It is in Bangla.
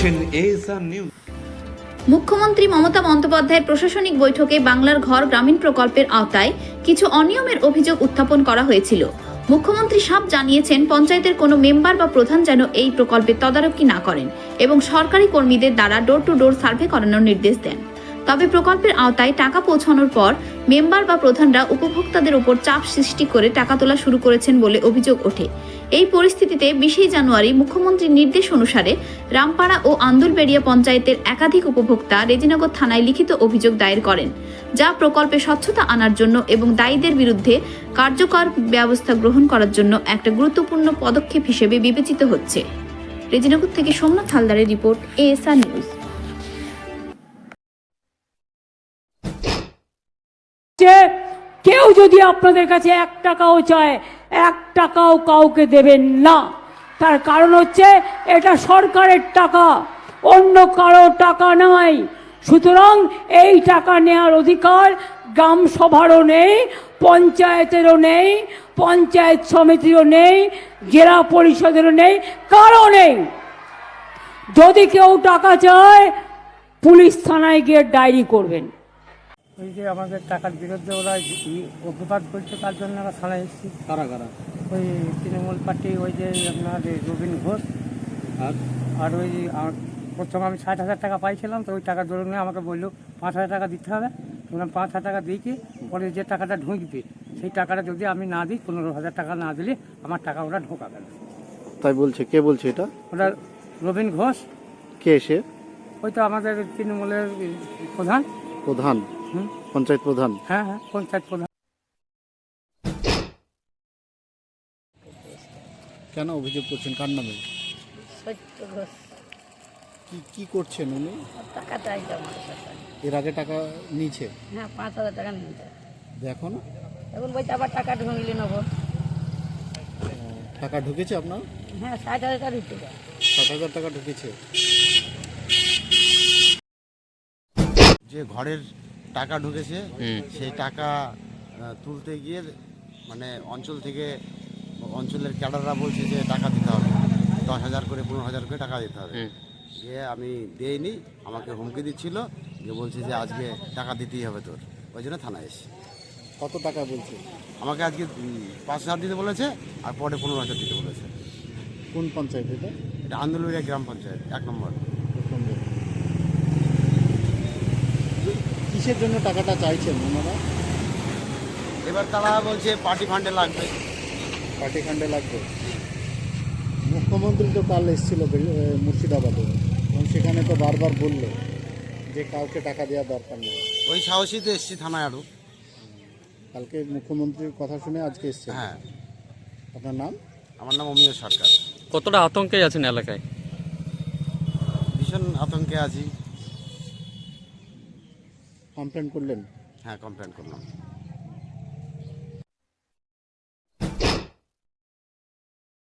দেখছেন এএসআর নিউজ মুখ্যমন্ত্রী মমতা বন্দ্যোপাধ্যায়ের প্রশাসনিক বৈঠকে বাংলার ঘর গ্রামীণ প্রকল্পের আওতায় কিছু অনিয়মের অভিযোগ উত্থাপন করা হয়েছিল। মুখ্যমন্ত্রী সাপ জানিয়েছেন, পঞ্চায়েতের কোনো মেম্বার বা প্রধান যেন এই প্রকল্পের তদারকি না করেন এবং সরকারি কর্মীদের দ্বারা ডোর টু ডোর সার্ভে করানোর নির্দেশ দেন। তবে প্রকল্পের আওতায় টাকা পৌঁছানোর পর মেম্বার বা প্রধানরা উপভোক্তাদের উপর চাপ সৃষ্টি করে টাকা তোলা শুরু করেছেন বলে অভিযোগ ওঠে। এই পরিস্থিতিতে বিশে জানুয়ারি মুখ্যমন্ত্রীর নির্দেশ অনুসারে রামপাড়া ও আন্দুলবেড়িয়া পঞ্চায়েতের একাধিক উপভোক্তা রেজিনগর থানায় লিখিত অভিযোগ দায়ের করেন, যা প্রকল্পে স্বচ্ছতা আনার জন্য এবং দায়ীদের বিরুদ্ধে কার্যকর ব্যবস্থা গ্রহণ করার জন্য একটা গুরুত্বপূর্ণ পদক্ষেপ হিসেবে বিবেচিত হচ্ছে। রেজিনগর থেকে সোমনাথ হালদারের রিপোর্ট, এএসআর নিউজ। যে কেউ যদি আপনাদের কাছে এক টাকাও চায়, এক টাকাও কাউকে দেবেন না। তার কারণ হচ্ছে, এটা সরকারের টাকা, অন্য কারও টাকা নাই। সুতরাং এই টাকা নেওয়ার অধিকার গ্রাম সভারও নেই, পঞ্চায়েতেরও নেই, পঞ্চায়েত সমিতিরও নেই, জেলা পরিষদেরও নেই, কারও নেই। যদি কেউ টাকা চায়, পুলিশ থানায় গিয়ে ডায়েরি করবেন। ওই যে আমাদের টাকার বিরুদ্ধে ওরা অগ্রপাত করছে তার জন্য আমরা থানায় এসেছি। কারা কারা? ওই তৃণমূল পার্টি ওই যে আপনার রবীন ঘোষ। আর? আর ওই প্রথম আমি ষাট হাজার টাকা পাইছিলাম তো ওই টাকা দরুন আমাকে বলল পাঁচ হাজার টাকা দিতে হবে। বললাম পাঁচ হাজার টাকা দিয়েছি পরে যে টাকাটা ঢুকবে সেই টাকাটা যদি আমি না দিই পনেরো হাজার টাকা না দিলে আমার টাকা ওরা ঢোকাবে না। তাই বলছে কে বলছে এটা? ওটা রবীন ঘোষ। কে এসে ওই তো আমাদের তৃণমূলের প্রধান। প্রধান হুম? পঞ্চায়েত প্রধান। হ্যাঁ হ্যাঁ পঞ্চায়েত প্রধান। কেন অভিযোগ করছেন? কার নামে? সত্য ঘোষ কি কি করছেন উনি? টাকা এর আগে টাকা নিয়েছে? হ্যাঁ পাঁচ হাজার টাকা নিতে এখন? এখন বলছে আবার টাকা ঢুকলে নেব। টাকা ঢুকেছে আপনার? হ্যাঁ ষাট হাজার টাকা যায় ষাট হাজার টাকা ঢুকেছে। যে ঘরের টাকা ঢুকেছে সেই টাকা তুলতে গিয়ে মানে অঞ্চল থেকে অঞ্চলের ক্যাডাররা বলছে যে টাকা দিতে হবে। দশ হাজার করে পনেরো হাজার করে টাকা দিতে হবে। যে আমি দেইনি আমাকে হুমকি দিচ্ছিল যে বলছে যে আজকে টাকা দিতেই হবে তোর। ওই জন্য থানায় এসে কত টাকা বলছে? আমাকে আজকে পাঁচ হাজার দিতে বলেছে আর পরে পনেরো হাজার দিতে বলেছে। কোন পঞ্চায়েত এটা? এটা আন্দোলনের গ্রাম পঞ্চায়েত এক নম্বর প্রথম দিন। কিসের জন্য টাকাটা চাইছেন ওনারা? এবার তারা বলছে পার্টি ফান্ডে লাগবে। পার্টি ফান্ডে লাগবে? মুখ্যমন্ত্রী তো কাল এসেছিল মুর্শিদাবাদে। এবং সেখানে তো বারবার বলল যে কাউকে টাকা দেওয়া দরকার নেই। ওই সাহসী তো এসছি থানায় আরও কালকে মুখ্যমন্ত্রীর কথা শুনে আজকে এসছে। হ্যাঁ। আপনার নাম? আমার নাম অমিয় সরকার। কতটা আতঙ্কে আছেন এলাকায়? ভীষণ আতঙ্কে আছি। কমপ্লেন করলেন? হ্যাঁ কমপ্লেন করলাম।